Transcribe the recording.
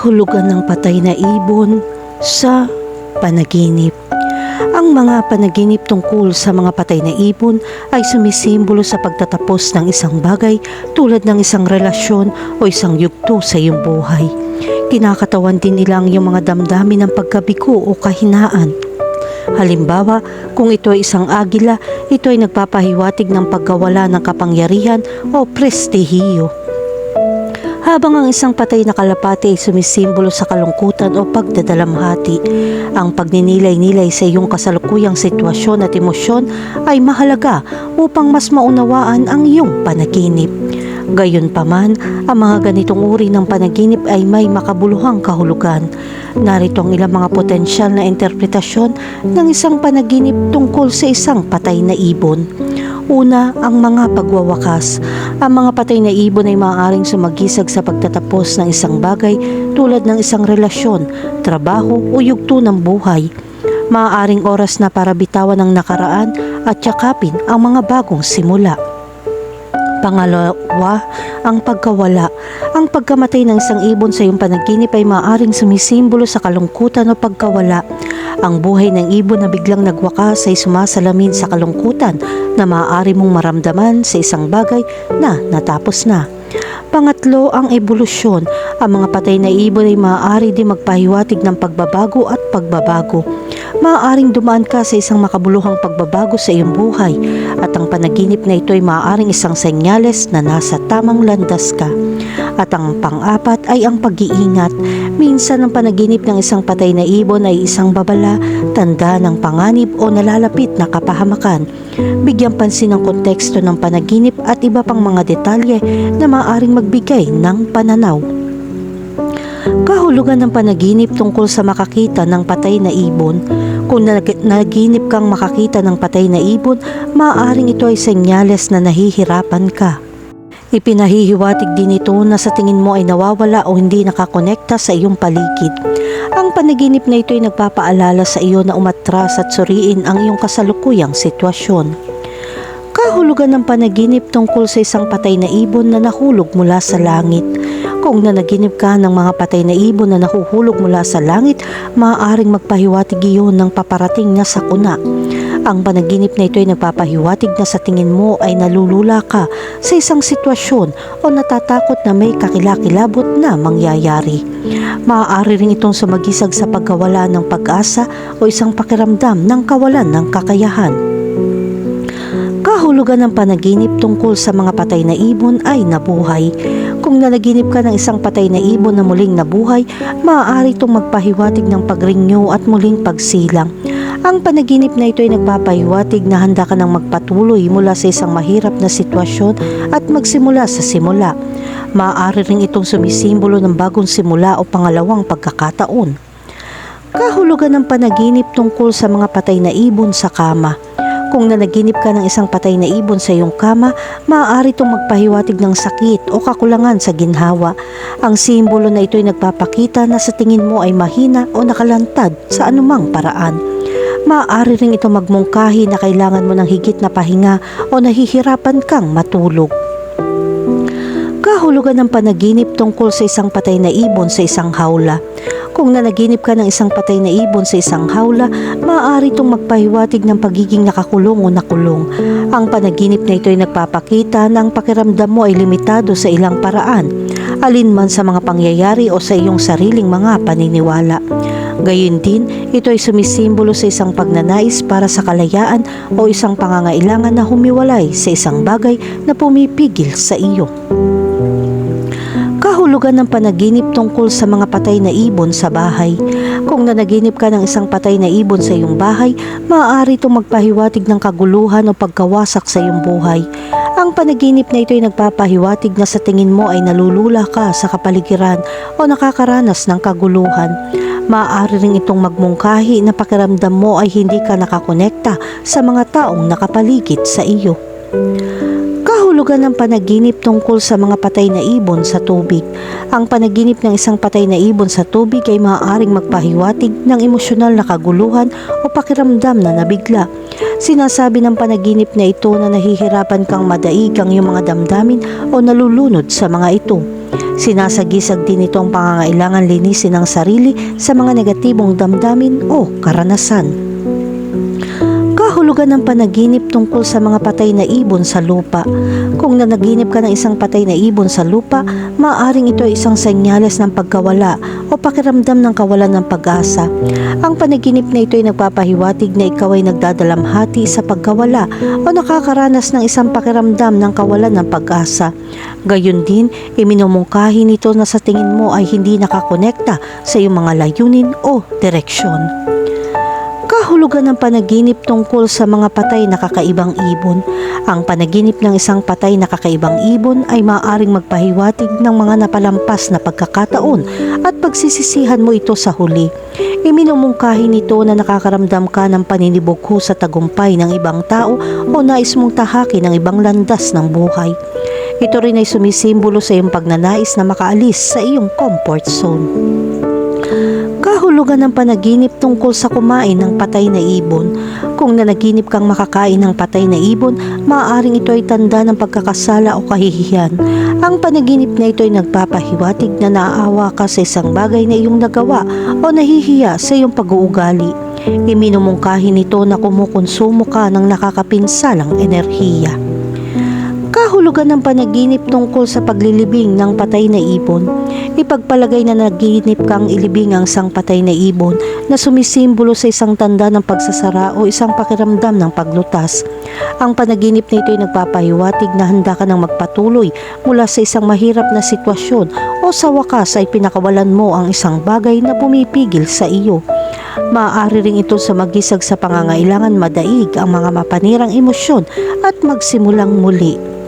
kahulugan ng patay na ibon sa panaginip. Ang mga panaginip tungkol sa mga patay na ibon ay sumisimbolo sa pagtatapos ng isang bagay tulad ng isang relasyon o isang yugto sa iyong buhay. Kinakatawan din nilang yung mga damdamin ng pagkabigo o kahinaan. Halimbawa, kung ito ay isang agila, ito ay nagpapahiwatig ng pagkawala ng kapangyarihan o prestihiyo habang ang isang patay na kalapati ay sumisimbolo sa kalungkutan o pagdadalamhati. Ang pagninilay-nilay sa iyong kasalukuyang sitwasyon at emosyon ay mahalaga upang mas maunawaan ang iyong panaginip. Gayunpaman, ang mga ganitong uri ng panaginip ay may makabuluhang kahulugan. Narito ang ilang mga potensyal na interpretasyon ng isang panaginip tungkol sa isang patay na ibon. Una, ang mga pagwawakas. Ang mga patay na ibon ay maaaring sumagisag sa pagtatapos ng isang bagay tulad ng isang relasyon, trabaho o yugto ng buhay. Maaaring oras na para bitawan ang nakaraan at yakapin ang mga bagong simula. Pangalawa, ang pagkawala. Ang pagkamatay ng isang ibon sa iyong panaginip ay maaaring sumisimbolo sa kalungkutan o pagkawala. Ang buhay ng ibon na biglang nagwakas ay sumasalamin sa kalungkutan na maaari mong maramdaman sa isang bagay na natapos na. Pangatlo, ang ebolusyon. Ang mga patay na ibon ay maaari din magpahiwatig ng pagbabago at pagbabago. Maaaring dumaan ka sa isang makabuluhang pagbabago sa iyong buhay at ang panaginip na ito ay maaaring isang senyales na nasa tamang landas ka. At ang pang-apat ay ang pag-iingat. Minsan ang panaginip ng isang patay na ibon ay isang babala, tanda ng panganib o nalalapit na kapahamakan. Bigyan pansin ang konteksto ng panaginip at iba pang mga detalye na maaaring magbigay ng pananaw. Kahulugan ng panaginip tungkol sa makakita ng patay na ibon. Kung nag- naginip kang makakita ng patay na ibon, maaaring ito ay senyales na nahihirapan ka. Ipinahihiwatig din ito na sa tingin mo ay nawawala o hindi nakakonekta sa iyong paligid. Ang panaginip na ito ay nagpapaalala sa iyo na umatras at suriin ang iyong kasalukuyang sitwasyon. Kahulugan ng panaginip tungkol sa isang patay na ibon na nahulog mula sa langit. Kung nanaginip ka ng mga patay na ibon na nahuhulog mula sa langit, maaaring magpahiwatig iyon ng paparating na sakuna. Ang panaginip na ito ay nagpapahiwatig na sa tingin mo ay nalulula ka sa isang sitwasyon o natatakot na may kakilakilabot na mangyayari. Maaari rin itong sumagisag sa pagkawala ng pag-asa o isang pakiramdam ng kawalan ng kakayahan. Kahulugan ng panaginip tungkol sa mga patay na ibon ay nabuhay. Kung nanaginip ka ng isang patay na ibon na muling nabuhay, maaari itong magpahiwatig ng pagrinyo at muling pagsilang. Ang panaginip na ito ay nagpapahiwatig na handa ka ng magpatuloy mula sa isang mahirap na sitwasyon at magsimula sa simula. Maaari rin itong sumisimbolo ng bagong simula o pangalawang pagkakataon. Kahulugan ng panaginip tungkol sa mga patay na ibon sa kama. Kung nanaginip ka ng isang patay na ibon sa iyong kama, maaari itong magpahiwatig ng sakit o kakulangan sa ginhawa. Ang simbolo na ito ay nagpapakita na sa tingin mo ay mahina o nakalantad sa anumang paraan. Maaari rin ito magmungkahi na kailangan mo ng higit na pahinga o nahihirapan kang matulog. Kahulugan ng panaginip tungkol sa isang patay na ibon sa isang hawla. Kung nanaginip ka ng isang patay na ibon sa isang hawla, maaari itong magpahiwatig ng pagiging nakakulong o nakulong. Ang panaginip na ito ay nagpapakita na ang pakiramdam mo ay limitado sa ilang paraan, alinman sa mga pangyayari o sa iyong sariling mga paniniwala. Gayun din, ito ay sumisimbolo sa isang pagnanais para sa kalayaan o isang pangangailangan na humiwalay sa isang bagay na pumipigil sa iyo. Kahulugan ng panaginip tungkol sa mga patay na ibon sa bahay. Kung nanaginip ka ng isang patay na ibon sa iyong bahay, maaari itong magpahiwatig ng kaguluhan o pagkawasak sa iyong buhay. Ang panaginip na ito ay nagpapahiwatig na sa tingin mo ay nalulula ka sa kapaligiran o nakakaranas ng kaguluhan. Maaari rin itong magmungkahi na pakiramdam mo ay hindi ka nakakonekta sa mga taong nakapaligid sa iyo. Kahulugan ng panaginip tungkol sa mga patay na ibon sa tubig. Ang panaginip ng isang patay na ibon sa tubig ay maaaring magpahiwatig ng emosyonal na kaguluhan o pakiramdam na nabigla. Sinasabi ng panaginip na ito na nahihirapan kang madaig ang iyong mga damdamin o nalulunod sa mga ito. Sinasagisag din ito ang pangangailangan linisin ang sarili sa mga negatibong damdamin o karanasan. Kahulugan ng panaginip tungkol sa mga patay na ibon sa lupa. Kung nanaginip ka ng isang patay na ibon sa lupa, maaaring ito ay isang senyales ng pagkawala o pakiramdam ng kawalan ng pag-asa. Ang panaginip na ito ay nagpapahiwatig na ikaw ay nagdadalamhati sa pagkawala o nakakaranas ng isang pakiramdam ng kawalan ng pag-asa. Gayun din, iminumungkahi nito na sa tingin mo ay hindi nakakonekta sa iyong mga layunin o direksyon. Kahulugan ng panaginip tungkol sa mga patay na kakaibang ibon. Ang panaginip ng isang patay na kakaibang ibon ay maaaring magpahiwatig ng mga napalampas na pagkakataon at pagsisisihan mo ito sa huli. Iminumungkahi nito na nakakaramdam ka ng paninibugho sa tagumpay ng ibang tao o nais mong tahaki ng ibang landas ng buhay. Ito rin ay sumisimbolo sa iyong pagnanais na makaalis sa iyong comfort zone. Kahulugan ng panaginip tungkol sa kumain ng patay na ibon. Kung nanaginip kang makakain ng patay na ibon, maaaring ito ay tanda ng pagkakasala o kahihiyan. Ang panaginip na ito ay nagpapahiwatig na naaawa ka sa isang bagay na iyong nagawa o nahihiya sa iyong pag-uugali. Iminumungkahi nito na kumukonsumo ka ng nakakapinsalang enerhiya. Kahulugan ng panaginip tungkol sa paglilibing ng patay na ibon. Ipagpalagay na naginip kang ilibing ang isang patay na ibon na sumisimbolo sa isang tanda ng pagsasara o isang pakiramdam ng paglutas. Ang panaginip na ito ay nagpapahiwatig na handa ka ng magpatuloy mula sa isang mahirap na sitwasyon o sa wakas ay pinakawalan mo ang isang bagay na pumipigil sa iyo. Maaari rin ito sa magisag sa pangangailangan madaig ang mga mapanirang emosyon at magsimulang muli.